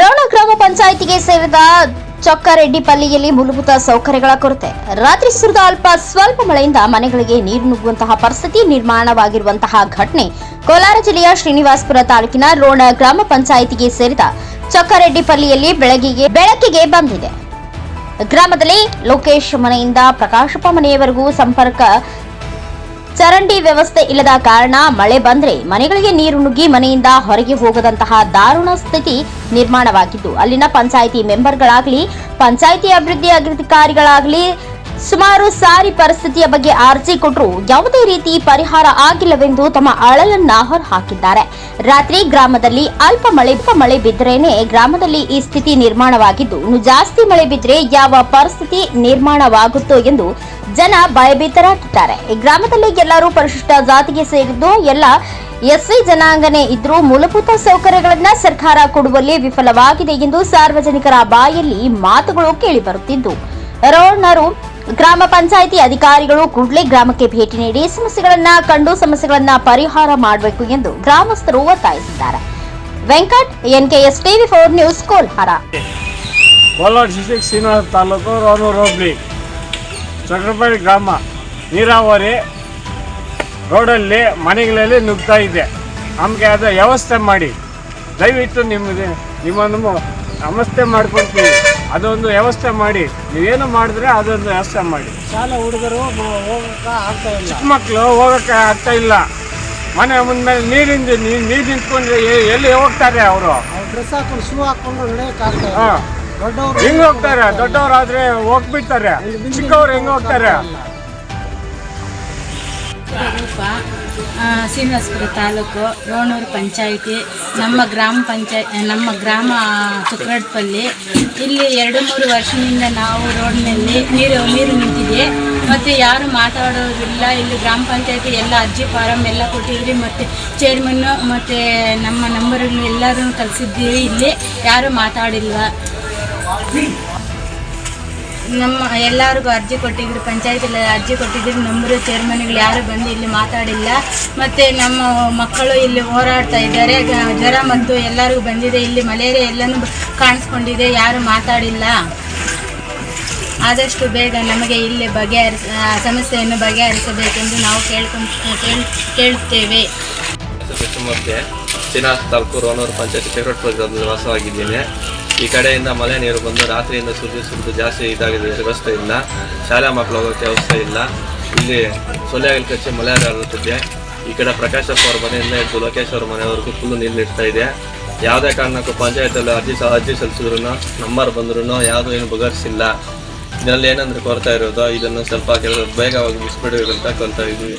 ರೋಣ ಗ್ರಾಮ ಪಂಚಾಯಿತಿಗೆ ಸೇರಿದ ಚೊಕ್ಕರೆಡ್ಡಿಪಲ್ಲಿಯಲ್ಲಿ ಮೂಲಭೂತ ಸೌಕರ್ಯಗಳ ಕೊರತೆ. ರಾತ್ರಿ ಸುರಿದ ಅಲ್ಪ ಸ್ವಲ್ಪ ಮಳೆಯಿಂದ ಮನೆಗಳಿಗೆ ನೀರು ನುಗ್ಗುವಂತಹ ಪರಿಸ್ಥಿತಿ ನಿರ್ಮಾಣವಾಗಿರುವಂತಹ ಘಟನೆ ಕೋಲಾರ ಜಿಲ್ಲೆಯ ಶ್ರೀನಿವಾಸಪುರ ತಾಲೂಕಿನ ರೋಣ ಗ್ರಾಮ ಪಂಚಾಯಿತಿಗೆ ಸೇರಿದ ಚೊಕ್ಕರೆಡ್ಡಿಪಲ್ಲಿಯಲ್ಲಿ ಬೆಳಗಿಗೆ ಬೆಳಕಿಗೆ ಬಂದಿದೆ. ಗ್ರಾಮದಲ್ಲಿ ಲೋಕೇಶ್ ಮನೆಯಿಂದ ಪ್ರಕಾಶಪ್ಪ ಮನೆಯವರೆಗೂ ಸಂಪರ್ಕ ಚರಂಡಿ ವ್ಯವಸ್ಥೆ ಇಲ್ಲದ ಕಾರಣ ಮಳೆ ಬಂದ್ರೆ ಮನೆಗಳಿಗೆ ನೀರು ನುಗ್ಗಿ ಮನೆಯಿಂದ ಹೊರಗೆ ಹೋಗದಂತಹ ದಾರುಣ ಸ್ಥಿತಿ ನಿರ್ಮಾಣವಾಗಿದ್ದು, ಅಲ್ಲಿನ ಪಂಚಾಯಿತಿ ಮೆಂಬರ್ಗಳಾಗಲಿ, ಪಂಚಾಯಿತಿ ಅಭಿವೃದ್ಧಿ ಅಧಿಕಾರಿಗಳಾಗಲಿ ಸುಮಾರು ಸಾರಿ ಪರಿಸ್ಥಿತಿಯ ಬಗ್ಗೆ ಅರ್ಜಿ ಕೊಟ್ಟರು ಯಾವುದೇ ರೀತಿ ಪರಿಹಾರ ಆಗಿಲ್ಲವೆಂದು ತಮ್ಮ ಅಳಲನ್ನ ಹೊರಹಾಕಿದ್ದಾರೆ. ರಾತ್ರಿ ಗ್ರಾಮದಲ್ಲಿ ಅಲ್ಪ ಮಳೆ ಮಳೆ ಬಿದ್ದರೇನೆ ಗ್ರಾಮದಲ್ಲಿ ಈ ಸ್ಥಿತಿ ನಿರ್ಮಾಣವಾಗಿದ್ದು, ಇನ್ನು ಜಾಸ್ತಿ ಮಳೆ ಬಿದ್ದರೆ ಯಾವ ಪರಿಸ್ಥಿತಿ ನಿರ್ಮಾಣವಾಗುತ್ತೋ ಎಂದು ಜನ ಭಯಭೀತರಾಗಿದ್ದಾರೆ. ಈ ಗ್ರಾಮದಲ್ಲಿ ಎಲ್ಲರೂ ಪರಿಶಿಷ್ಟ ಜಾತಿಗೆ ಸೇರಿದ್ದು ಎಲ್ಲ ಎಸ್ಸಿ ಜನಾಂಗನೇ ಇದ್ರೂ ಮೂಲಭೂತ ಸೌಕರ್ಯಗಳನ್ನ ಸರ್ಕಾರ ಕೊಡುವಲ್ಲಿ ವಿಫಲವಾಗಿದೆ ಎಂದು ಸಾರ್ವಜನಿಕರ ಬಾಯಲ್ಲಿ ಮಾತುಗಳು ಕೇಳಿಬರುತ್ತಿದ್ದು. ರೋಣರು, ಗ್ರಾಮ ಪಂಚಾಯಿತಿ ಅಧಿಕಾರಿಗಳು ಕೂಡಲೇ ಗ್ರಾಮಕ್ಕೆ ಭೇಟಿ ನೀಡಿ ಸಮಸ್ಯೆಗಳನ್ನ, ಕಂಡು ಸಮಸ್ಯೆಗಳನ್ನ ಪರಿಹಾರ ಮಾಡಬೇಕು ಎಂದು ಗ್ರಾಮಸ್ಥರು ಒತ್ತಾಯಿಸಿದ್ದಾರೆ. Venkat, NKS TV four news Kolar. Kolar district Srinivasa taluk Chakrapalli ಗ್ರಾಮ ನೀರಾವರಿ ರೋಡಲ್ಲಿ ಮನೆಗಳಲ್ಲಿ ನುಗ್ತಾ ಇದೆ. ನಮಗೆ ಅದು ವ್ಯವಸ್ಥೆ ಮಾಡಿ. ದಯವಿಟ್ಟು ನಿಮಗೆ ನಿಮ್ಮನ್ನು ನಮಸ್ತೆ ಮಾಡ್ಕೊಳ್ತೀವಿ. ಅದೊಂದು ವ್ಯವಸ್ಥೆ ಮಾಡಿ. ನೀವೇನು ಮಾಡಿದ್ರೆ ಅದೊಂದು ವ್ಯವಸ್ಥೆ ಮಾಡಿ. ಶಾಲೆ ಹುಡುಗರು ಹೋಗೋಕೆ ಆಗ್ತಾ ಇಲ್ಲ. ಚಿಕ್ಕ ಮಕ್ಕಳು ಹೋಗೋಕ್ಕೆ ಆಗ್ತಾ ಇಲ್ಲ. ಮನೆ ಮುಂದೆ ನೀರಿಂದ ನೀರು ನಿಂತ್ಕೊಂಡ್ರೆ ಎಲ್ಲಿ ಹೋಗ್ತಾರೆ ಅವರು? ಡ್ರೆಸ್ ಹಾಕೊಂಡು ಶೂ ಹಾಕೊಂಡು ನಡೆಯೋಕ್ಕಾಗ್ತಾರೆ ಹಾಂ. ಹೆಂಗ್ ಹೋಗ್ತಾರೆ? ದೊಡ್ಡವರಾದ್ರೆ ಹೋಗ್ಬಿಡ್ತಾರೆ. ಚಿಕ್ಕವ್ರು ಹೆಂಗ್ ಹೋಗ್ತಾರೆ? ಶ್ರೀನಿವಾಸಪುರ ತಾಲೂಕು ರೋಣೂರು ಪಂಚಾಯಿತಿ ನಮ್ಮ ಗ್ರಾಮ ಪಂಚಾಯತ್ ನಮ್ಮ ಗ್ರಾಮ ತುಕ್ರಡ್ಪಲ್ಲಿ ಇಲ್ಲಿ ಎರಡು ಮೂರು ವರ್ಷದಿಂದ ನಾವು ರೋಡ್ನಲ್ಲಿ ನೀರು ನೀರು ನಿಂತಿದೆ. ಮತ್ತು ಯಾರು ಮಾತಾಡೋದಿಲ್ಲ. ಇಲ್ಲಿ ಗ್ರಾಮ ಪಂಚಾಯತಿ ಎಲ್ಲ ಅರ್ಜಿ ಫಾರಂ ಎಲ್ಲ ಕೊಟ್ಟಿದ್ರಿ. ಮತ್ತು ಚೇರ್ಮನ್ನು ಮತ್ತು ನಮ್ಮ ನಂಬರ್ಗಳು ಎಲ್ಲರೂ ಕಲಿಸಿದ್ದೀವಿ ಇಲ್ಲಿ. ಯಾರೂ ಮಾತಾಡಿಲ್ಲ. ನಮ್ಮ ಎಲ್ಲರಿಗೂ ಅರ್ಜಿ ಕೊಟ್ಟಿದ್ರು ಪಂಚಾಯತ್ ಅರ್ಜಿ ಕೊಟ್ಟಿದ್ರು, ನಮ್ಮರು ಚೇರ್ಮನ್ಗಳು ಯಾರು ಬಂದು ಇಲ್ಲಿ ಮಾತಾಡಿಲ್ಲ. ಮತ್ತು ನಮ್ಮ ಮಕ್ಕಳು ಇಲ್ಲಿ ಹೋರಾಡ್ತಾ ಇದ್ದಾರೆ. ಜ್ವರ ಮತ್ತು ಎಲ್ಲರಿಗೂ ಬಂದಿದೆ. ಇಲ್ಲಿ ಮಲೇರಿಯಾ ಎಲ್ಲನೂ ಕಾಣಿಸ್ಕೊಂಡಿದೆ. ಯಾರು ಮಾತಾಡಿಲ್ಲ. ಆದಷ್ಟು ಬೇಗ ನಮಗೆ ಇಲ್ಲಿ ಬಗೆಹರಿಸ ಸಮಸ್ಯೆಯನ್ನು ಬಗೆಹರಿಸಬೇಕೆಂದು ನಾವು ಕೇಳ್ಕೊಂಡು, ಕೇಳ್, ಕೇಳುತ್ತೇವೆ. ತಾಲೂಕು ರೋನೂರು ವಾಸವಾಗಿದ್ದೀನಿ. ಈ ಕಡೆಯಿಂದ ಮಳೆ ನೀರು ಬಂದು ರಾತ್ರಿಯಿಂದ ಸುರಿದು ಸುರಿದು ಜಾಸ್ತಿ ಇದಾಗಿದೆ ವ್ಯವಸ್ಥೆ ಇಲ್ಲ ಶಾಲಾ ಮಕ್ಕಳು ಹೋಗೋಕ್ಕೆ ವ್ಯವಸ್ಥೆ ಇಲ್ಲ. ಇಲ್ಲಿ ಸೊಳ್ಳೆಗಳು ಕಚ್ಚಿ ಮಳೆ ಹರಡುತ್ತಿದೆ ಈ ಕಡೆ ಪ್ರಕಾಶಪ್ಪ ಅವ್ರ ಮನೆಯಿಂದ ಹಿಡಿದು ಲೋಕೇಶ್ ಅವ್ರ ಮನೆವರೆಗೂ ಫುಲ್ಲು ನೀರು ನಿಡ್ತಾ ಇದೆ. ಯಾವುದೇ ಕಾರಣಕ್ಕೂ ಪಂಚಾಯತಲ್ಲಿ ಅರ್ಜಿ ಅರ್ಜಿ ಸಲ್ಲಿಸಿದ್ರು ನಂಬರ್ ಬಂದ್ರೂ ಯಾವುದೂ ಏನು ಬಗೆಹರಿಸಿಲ್ಲ ಇದರಲ್ಲಿ ಏನಂದ್ರೆ ಕೊರತಾ ಇರೋದು, ಇದನ್ನು ಸ್ವಲ್ಪ ಕೆಲವರು ಬೇಗವಾಗಿ ಮುಗಿಸ್ಬಿಡ್ಬೇಕಂತ ಕೊಲ್ತಾ ಇದ್ದೀವಿ.